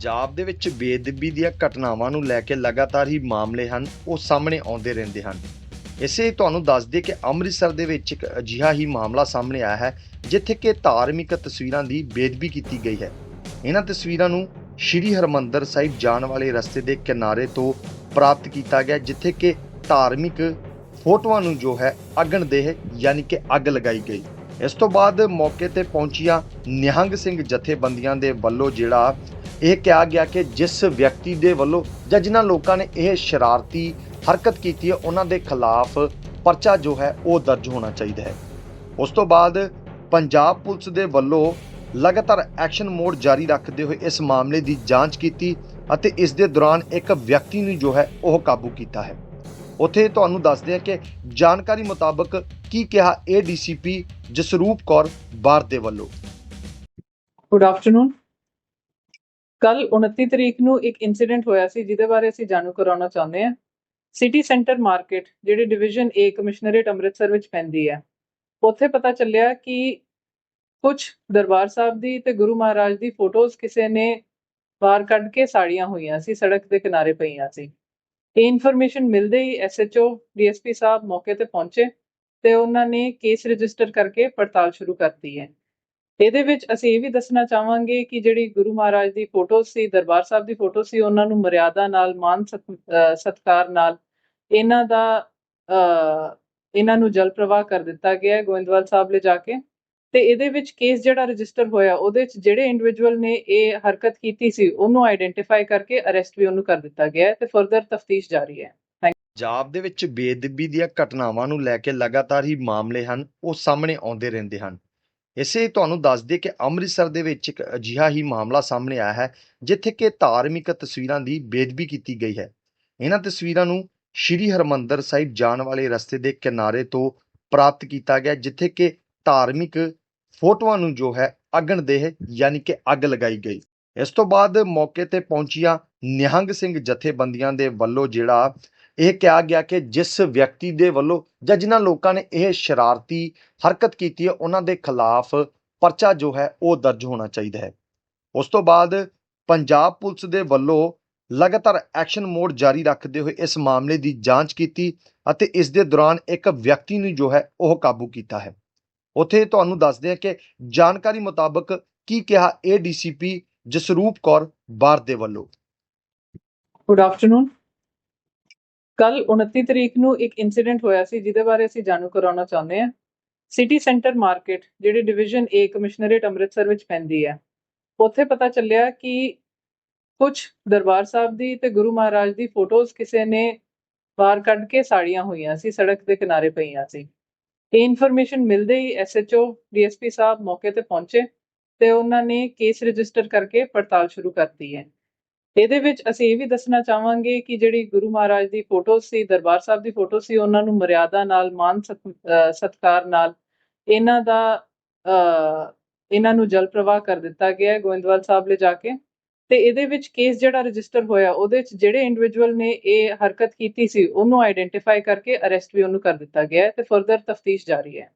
ਪੰਜਾਬ ਦੇ ਵਿੱਚ ਬੇਦਬੀ ਦੀਆਂ ਘਟਨਾਵਾਂ ਨੂੰ ਲੈ ਕੇ ਲਗਾਤਾਰ ਹੀ ਮਾਮਲੇ ਹਨ, ਉਹ ਸਾਹਮਣੇ ਆਉਂਦੇ ਰਹਿੰਦੇ ਹਨ। ਇਸੇ ਤੁਹਾਨੂੰ ਦੱਸ ਦਈਏ ਕਿ ਅੰਮ੍ਰਿਤਸਰ ਦੇ ਵਿੱਚ ਇੱਕ ਅਜਿਹਾ ਹੀ ਮਾਮਲਾ ਸਾਹਮਣੇ ਆਇਆ ਹੈ, ਜਿੱਥੇ ਕਿ ਧਾਰਮਿਕ ਤਸਵੀਰਾਂ ਦੀ ਬੇਦਬੀ ਕੀਤੀ ਗਈ ਹੈ। ਇਹਨਾਂ ਤਸਵੀਰਾਂ ਨੂੰ ਸ਼੍ਰੀ ਹਰਮੰਦਰ ਸਾਹਿਬ ਜਾਣ ਵਾਲੇ ਰਸਤੇ ਦੇ ਕਿਨਾਰੇ ਤੋਂ ਪ੍ਰਾਪਤ ਕੀਤਾ ਗਿਆ, ਜਿੱਥੇ ਕਿ ਧਾਰਮਿਕ ਫੋਟੋਆਂ ਨੂੰ ਜੋ ਹੈ ਅਗਨਦੇਹ ਯਾਨੀ ਕਿ ਅੱਗ ਲਗਾਈ ਗਈ। ਇਸ ਤੋਂ ਬਾਅਦ ਮੌਕੇ ਤੇ ਪਹੁੰਚੀਆਂ ਨਿਹੰਗ ਸਿੰਘ ਜਥੇਬੰਦੀਆਂ ਦੇ ਵੱਲੋਂ ਜਿਹੜਾ ਇਹ ਕਿਹਾ ਗਿਆ ਕਿ ਜਿਸ ਵਿਅਕਤੀ ਦੇ ਵੱਲੋਂ ਜਾਂ ਜਿਨ੍ਹਾਂ ਲੋਕਾਂ ਨੇ ਇਹ ਸ਼ਰਾਰਤੀ ਹਰਕਤ ਕੀਤੀ ਹੈ, ਉਹਨਾਂ ਦੇ ਖਿਲਾਫ ਪਰਚਾ ਜੋ ਹੈ, ਉਹ ਦਰਜ ਹੋਣਾ ਚਾਹੀਦਾ ਹੈ। ਉਸ ਤੋਂ ਬਾਅਦ ਪੰਜਾਬ ਪੁਲਿਸ ਦੇ ਵੱਲੋਂ ਲਗਾਤਾਰ ਐਕਸ਼ਨ ਮੋਡ ਜਾਰੀ ਰੱਖਦੇ ਹੋਏ ਇਸ ਮਾਮਲੇ ਦੀ ਜਾਂਚ ਕੀਤੀ ਅਤੇ ਇਸ ਦੇ ਦੌਰਾਨ ਇੱਕ ਵਿਅਕਤੀ ਨੂੰ ਜੋ ਹੈ, ਉਹ ਕਾਬੂ ਕੀਤਾ ਹੈ। ਉੱਥੇ ਤੁਹਾਨੂੰ ਦੱਸਦੇ ਹਾਂ ਕਿ ਜਾਣਕਾਰੀ ਮੁਤਾਬਕ ਕੀ ਕਿਹਾ ਏਡੀਸੀਪੀ ਜਸਰੂਪ ਕੌਰ ਬਾਰ ਦੇ ਵੱਲੋਂ। ਗੁੱਡ ਆਫਟਰਨੂਨ ਕੱਲ 29 ਤਰੀਕ ਨੂੰ ਇੱਕ ਇਨਸੀਡੈਂਟ ਹੋਇਆ ਸੀ, ਜਿਹਦੇ ਬਾਰੇ ਅਸੀਂ ਜਾਣੂ ਕਰਾਉਣਾ ਚਾਹੁੰਦੇ ਹਾਂ। ਸਿਟੀ ਸੈਂਟਰ ਮਾਰਕੀਟ ਜਿਹੜੀ ਡਿਵੀਜ਼ਨ A ਕਮਿਸ਼ਨਰੇਟ ਅੰਮ੍ਰਿਤਸਰ ਵਿੱਚ ਪੈਂਦੀ ਹੈ। ਉੱਥੇ ਪਤਾ ਚੱਲਿਆ ਕਿ ਕੁਝ ਦਰਬਾਰ ਸਾਹਿਬ ਦੀ ਤੇ ਗੁਰੂ ਮਹਾਰਾਜ ਦੀ ਫੋਟੋਜ਼ ਕਿਸੇ ਨੇ ਬਾਹਰ ਕੱਢ ਕੇ ਸਾੜੀਆਂ ਹੋਈਆਂ ਸੀ, ਸੜਕ ਦੇ ਕਿਨਾਰੇ ਪਈਆਂ ਸੀ। ਇਹ ਇਨਫੋਰਮੇਸ਼ਨ ਮਿਲਦੇ ਹੀ ਐਸਐਚਓ ਡੀਐਸਪੀ ਸਾਹਿਬ ਮੌਕੇ ਤੇ ਪਹੁੰਚੇ ਤੇ ਉਹਨਾਂ ਨੇ ਕੇਸ ਰਜਿਸਟਰ ਕਰਕੇ ਪੜਤਾਲ ਸ਼ੁਰੂ ਕਰਤੀ ਹੈ। ਇਹਦੇ ਵਿੱਚ ਅਸੀਂ ਇਹ ਵੀ ਦੱਸਣਾ ਚਾਹਾਂਗੇ ਕਿ ਜਿਹੜੀ ਗੁਰੂ ਮਹਾਰਾਜ ਦੀ ਫੋਟੋ ਸੀ, ਦਰਬਾਰ ਸਾਹਿਬ ਦੀ ਫੋਟੋ ਸੀ, ਉਹਨਾਂ ਨੂੰ ਮਰਿਆਦਾ ਨਾਲ, ਮਾਨ ਸਤ- ਨਾਲ ਇਹਨਾਂ ਦਾ ਇਹਨਾਂ ਨੂੰ ਜਲ ਪ੍ਰਵਾਹ ਕਰ ਦਿੱਤਾ ਗਿਆ ਗੋਇੰਦਵਾਲ ਸਾਹਿਬ ਲੈ ਜਾ ਕੇ। ਤੇ ਇਹਦੇ ਵਿੱਚ ਕੇਸ ਜਿਹੜਾ ਰਜਿਸਟਰ ਹੋਇਆ, ਉਹਦੇ ਵਿੱਚ ਜਿਹੜੇ ਇੰਡੀਵਿਜੂਅਲ ਨੇ ਇਹ ਹਰਕਤ ਕੀਤੀ ਸੀ, ਉਹਨੂੰ ਆਈਡੈਂਟੀਫਾਈ ਕਰਕੇ ਅਰੈਸਟ ਵੀ ਉਹਨੂੰ ਕਰ ਦਿੱਤਾ ਗਿਆ ਤੇ ਫਰਦਰ ਤਫਤੀਸ਼ ਜਾਰੀ ਹੈ। ਪੰਜਾਬ ਦੇ ਵਿੱਚ ਬੇਦਬੀ ਦੀਆਂ ਘਟਨਾਵਾਂ ਨੂੰ ਲੈ ਕੇ ਲਗਾਤਾਰ ਹੀ ਮਾਮਲੇ ਹਨ, ਉਹ ਸਾਹਮਣੇ ਆਉਂਦੇ ਰਹਿੰਦੇ ਹਨ। ਇਸੇ ਤੁਹਾਨੂੰ ਦੱਸ ਦਈਏ ਕਿ ਅੰਮ੍ਰਿਤਸਰ ਦੇ ਵਿੱਚ ਇੱਕ ਅਜਿਹਾ ਹੀ ਮਾਮਲਾ ਸਾਹਮਣੇ ਆਇਆ ਹੈ, ਜਿੱਥੇ ਕਿ ਧਾਰਮਿਕ ਤਸਵੀਰਾਂ ਦੀ ਬੇਦਬੀ ਕੀਤੀ ਗਈ ਹੈ। ਇਹਨਾਂ ਤਸਵੀਰਾਂ ਨੂੰ ਸ਼੍ਰੀ ਹਰਮੰਦਰ ਸਾਹਿਬ ਜਾਣ ਵਾਲੇ ਰਸਤੇ ਦੇ ਕਿਨਾਰੇ ਤੋਂ ਪ੍ਰਾਪਤ ਕੀਤਾ ਗਿਆ, ਜਿੱਥੇ ਕਿ ਧਾਰਮਿਕ ਫੋਟੋਆਂ ਨੂੰ ਜੋ ਹੈ ਅਗਨਦੇਹ ਯਾਨੀ ਕਿ ਅੱਗ ਲਗਾਈ ਗਈ। ਇਸ ਤੋਂ ਬਾਅਦ ਮੌਕੇ ਤੇ ਪਹੁੰਚੀਆਂ ਨਿਹੰਗ ਸਿੰਘ ਜਥੇਬੰਦੀਆਂ ਦੇ ਵੱਲੋਂ ਜਿਹੜਾ ਇਹ ਕਿਹਾ ਗਿਆ ਕਿ ਜਿਸ ਵਿਅਕਤੀ ਦੇ ਵੱਲੋਂ ਜਾਂ ਜਿਨ੍ਹਾਂ ਲੋਕਾਂ ਨੇ ਇਹ ਸ਼ਰਾਰਤੀ ਹਰਕਤ ਕੀਤੀ ਹੈ, ਉਹਨਾਂ ਦੇ ਖਿਲਾਫ ਪਰਚਾ ਜੋ ਹੈ, ਉਹ ਦਰਜ ਹੋਣਾ ਚਾਹੀਦਾ ਹੈ। ਉਸ ਤੋਂ ਬਾਅਦ ਪੰਜਾਬ ਪੁਲਿਸ ਦੇ ਵੱਲੋਂ ਲਗਾਤਾਰ ਐਕਸ਼ਨ ਮੋਡ ਜਾਰੀ ਰੱਖਦੇ ਹੋਏ ਇਸ ਮਾਮਲੇ ਦੀ ਜਾਂਚ ਕੀਤੀ ਅਤੇ ਇਸ ਦੇ ਦੌਰਾਨ ਇੱਕ ਵਿਅਕਤੀ ਨੂੰ ਜੋ ਹੈ, ਉਹ ਕਾਬੂ ਕੀਤਾ ਹੈ। ਉੱਥੇ ਤੁਹਾਨੂੰ ਦੱਸਦੇ ਹਾਂ ਕਿ ਜਾਣਕਾਰੀ ਮੁਤਾਬਕ ਕੀ ਕਿਹਾ ਏਡੀਸੀਪੀ ਜਸਰੂਪ ਕੌਰ ਬਾਰ ਦੇ ਵੱਲੋਂ। ਗੁੱਡ ਆਫਟਰਨੂਨ ਕੱਲ 29 ਤਰੀਕ ਨੂੰ ਇੱਕ ਇਨਸੀਡੈਂਟ ਹੋਇਆ ਸੀ, ਜਿਹਦੇ ਬਾਰੇ ਅਸੀਂ ਜਾਣੂ ਕਰਾਉਣਾ ਚਾਹੁੰਦੇ ਹਾਂ। ਸਿਟੀ ਸੈਂਟਰ ਮਾਰਕੀਟ ਜਿਹੜੀ ਡਿਵੀਜ਼ਨ A ਕਮਿਸ਼ਨਰੇਟ ਅੰਮ੍ਰਿਤਸਰ ਵਿੱਚ ਪੈਂਦੀ ਹੈ, ਉੱਥੇ ਪਤਾ ਚੱਲਿਆ ਕਿ ਕੁਝ ਦਰਬਾਰ ਸਾਹਿਬ ਦੀ ਤੇ ਗੁਰੂ ਮਹਾਰਾਜ ਦੀ ਫੋਟੋਜ਼ ਕਿਸੇ ਨੇ ਬਾਹਰ ਕੱਢ ਕੇ ਸਾੜੀਆਂ ਹੋਈਆਂ ਸੀ, ਸੜਕ ਦੇ ਕਿਨਾਰੇ ਪਈਆਂ ਸੀ। ਇਹ ਇਨਫੋਰਮੇਸ਼ਨ ਮਿਲਦੇ ਹੀ ਐਸਐਚਓ ਡੀਐਸਪੀ ਸਾਹਿਬ ਮੌਕੇ ਤੇ ਪਹੁੰਚੇ ਤੇ ਉਹਨਾਂ ਨੇ ਕੇਸ ਰਜਿਸਟਰ ਕਰਕੇ ਪੜਤਾਲ ਸ਼ੁਰੂ ਕਰਤੀ ਹੈ। ਇਹਦੇ ਵਿੱਚ ਅਸੀਂ ਇਹ ਵੀ ਦੱਸਣਾ ਚਾਹਾਂਗੇ ਕਿ ਜਿਹੜੀ ਗੁਰੂ ਮਹਾਰਾਜ ਦੀ ਫੋਟੋ ਸੀ, ਦਰਬਾਰ ਸਾਹਿਬ ਦੀ ਫੋਟੋ ਸੀ, ਉਹਨਾਂ ਨੂੰ ਮਰਿਆਦਾ ਨਾਲ, ਮਾਨ ਸਤ- ਸਤਿਕਾਰ ਨਾਲ ਇਹਨਾਂ ਦਾ ਇਹਨਾਂ ਨੂੰ ਜਲ ਪ੍ਰਵਾਹ ਕਰ ਦਿੱਤਾ ਗਿਆ ਹੈ ਗੋਇੰਦਵਾਲ ਸਾਹਿਬ ਲੈ ਜਾ ਕੇ। ਤੇ ਇਹਦੇ ਵਿੱਚ ਕੇਸ ਜਿਹੜਾ ਰਜਿਸਟਰ ਹੋਇਆ, ਉਹਦੇ ਵਿੱਚ ਜਿਹੜੇ ਇੰਡੀਵਿਜੂਅਲ ਨੇ ਇਹ ਹਰਕਤ ਕੀਤੀ ਸੀ, ਉਹਨੂੰ ਆਈਡੈਂਟੀਫਾਈ ਕਰਕੇ ਅਰੈਸਟ ਵੀ ਉਹਨੂੰ ਕਰ ਦਿੱਤਾ ਗਿਆ ਹੈ ਤੇ ਫਰਦਰ ਤਫਤੀਸ਼ ਜਾਰੀ ਹੈ।